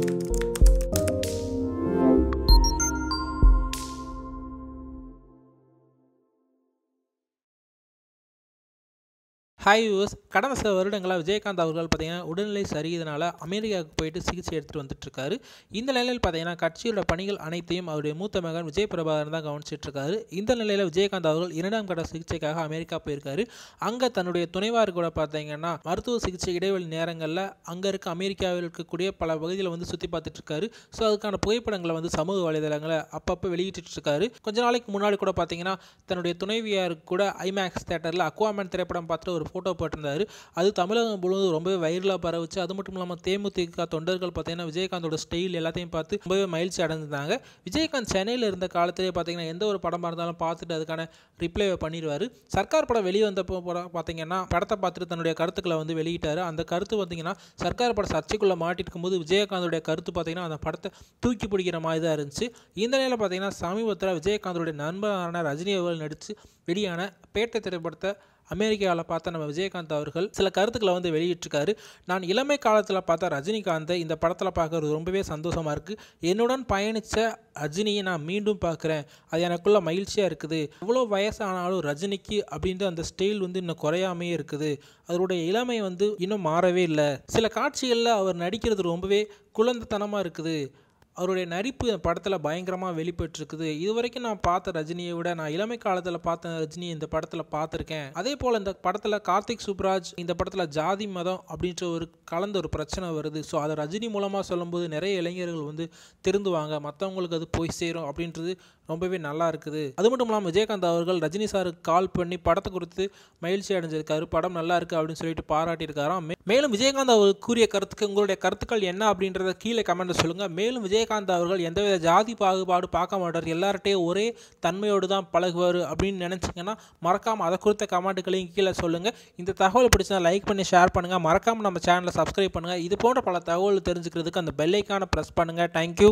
Thank you. Hi use கடந்த சில வருடங்களாக விஜயகாந்த் அவர்கள் பார்த்தீங்கன்னா உடல்நிலை சரியிதனால அமெரிக்காவுக்கு போயிட்டு சிகிச்சை எடுத்துகிட்டு வந்துட்டுருக்காரு இந்த நிலையில் பார்த்தீங்கன்னா கட்சியோட பணிகள் அனைத்தையும் அவருடைய மூத்த மகன் விஜய் பிரபாகரன் தான் கவனிச்சிட்ருக்காரு இந்த நிலையில் விஜயகாந்த் அவர்கள் இரண்டாம் கட்ட சிகிச்சைக்காக அமெரிக்கா போயிருக்காரு. அங்கே தன்னுடைய துணைவார் கூட பார்த்தீங்கன்னா மருத்துவ சிகிச்சை இடைவெளி நேரங்களில் அங்கே இருக்க அமெரிக்காவில் இருக்கக்கூடிய பல பகுதியில் வந்து சுற்றி பார்த்துட்ருக்காரு ஸோ அதுக்கான புகைப்படங்களை வந்து சமூக வலைதளங்களை அப்பப்போ வெளியிட்டுருக்காரு கொஞ்ச நாளைக்கு முன்னாடி கூட பார்த்தீங்கன்னா தன்னுடைய துணைவியாருக்கு கூட ஐமேக்ஸ் தேட்டரில் அக்வாமேன் திரைப்படம் பார்த்துட்டு ஒரு ஃபோட்டோ போட்டிருந்தாரு. அது தமிழகம் முழுவதும் ரொம்பவே வைரலாக பரவுச்சு. அது மட்டும் இல்லாமல் தேமுதிக தொண்டர்கள் பார்த்தீங்கன்னா விஜயகாந்தோட ஸ்டைல் எல்லாத்தையும் பார்த்து ரொம்பவே மகிழ்ச்சி அடைஞ்சிருந்தாங்க. விஜயகாந்த் சென்னையில் இருந்த காலத்திலே பார்த்தீங்கன்னா எந்த ஒரு படமாக இருந்தாலும் பார்த்துட்டு அதுக்கான ரிப்ளைவை பண்ணிடுவார். சர்க்கார் படம் வெளியே வந்தப்போ படம் பார்த்தீங்கன்னா படத்தை பார்த்துட்டு தன்னுடைய கருத்துக்களை வந்து வெளியிட்டார். அந்த கருத்து பார்த்தீங்கன்னா சர்க்கார் படம் சர்ச்சைக்குள்ளே மாட்டிருக்கும் போது விஜயகாந்தோடைய கருத்து பார்த்தீங்கன்னா அந்த படத்தை தூக்கி பிடிக்கிற மாதிரி தான் இருந்துச்சு. இந்த நிலையில் பார்த்தீங்கன்னா சமீபத்தில் விஜயகாந்தோடைய நண்பரான ரஜினி அவர்கள் நடித்து வெளியான பேட்டை திரைப்படத்தை அமெரிக்காவில் பார்த்தா நம்ம விஜயகாந்த் அவர்கள் சில கருத்துக்களை வந்து வெளியிட்டிருக்காரு. நான் இளமை காலத்தில் பார்த்தா ரஜினிகாந்தை இந்த படத்தில் பார்க்கறது ரொம்பவே சந்தோஷமாக இருக்குது என்னுடன் பயணித்த ரஜினியை நான் மீண்டும் பார்க்குறேன். அது எனக்குள்ள மகிழ்ச்சியாக இருக்குது. எவ்வளோ வயசானாலும் ரஜினிக்கு அப்படின்ட்டு அந்த ஸ்டைல் வந்து இன்னும் குறையாமையே இருக்குது. அவருடைய இளமை வந்து இன்னும் மாறவே இல்லை. சில காட்சிகளில் அவர் நடிக்கிறது ரொம்பவே குழந்தைத்தனமாக இருக்குது. அவருடைய நடிப்பு படத்தில் பயங்கரமாக வெளிப்பட்டுருக்குது. இது வரைக்கும் நான் பார்த்த ரஜினியை விட நான் இளமை காலத்தில் பார்த்த ரஜினியை இந்த படத்தில் பார்த்துருக்கேன். அதே போல் இந்த படத்தில் கார்த்திக் சுப்ராஜ் இந்த படத்தில் ஜாதி மதம் அப்படின்ற ஒரு கலந்த ஒரு பிரச்சனை வருது. ஸோ அதை ரஜினி மூலமாக சொல்லும்போது நிறைய இளைஞர்கள் வந்து திருந்துவாங்க. மற்றவங்களுக்கு அது போய் சேரும் அப்படின்றது ரொம்பவே நல்லா இருக்குது. அது மட்டும் இல்லாமல் விஜயகாந்த் அவர்கள் ரஜினி சாருக்கு கால் பண்ணி படத்தை குறித்து மகிழ்ச்சி அடைஞ்சிருக்காரு. படம் நல்லா இருக்கு அப்படின்னு சொல்லிட்டு பாராட்டியிருக்காராம். மே- மேலும் விஜயகாந்த் அவர் கூறிய கருத்துக்கு உங்களுடைய கருத்துக்கள் என்ன அப்படின்றத கீழே கமெண்ட்ல சொல்லுங்க. மேலும் விஜயகாந்த் அவர்கள் எந்தவித ஜாதி பாகுபாடு பார்க்க மாட்டார். எல்லார்ட்டையும் ஒரே தன்மையோடு தான் பழகுவார் அப்படின்னு நினச்சிங்கன்னா மறக்காமல் அதை குறித்த கமெண்ட்டுகளையும் கீழே சொல்லுங்கள் இந்த தகவல் பிடிச்சா லைக் பண்ணி ஷேர் பண்ணுங்கள் மறக்காமல் நம்ம சேனலை சப்ஸ்கிரைப் பண்ணுங்க. இது போன்ற பல தகவல் தெரிஞ்சுக்கிறதுக்கு அந்த பெல்லைக்கான ப்ரெஸ் பண்ணுங்கள் தேங்க்யூ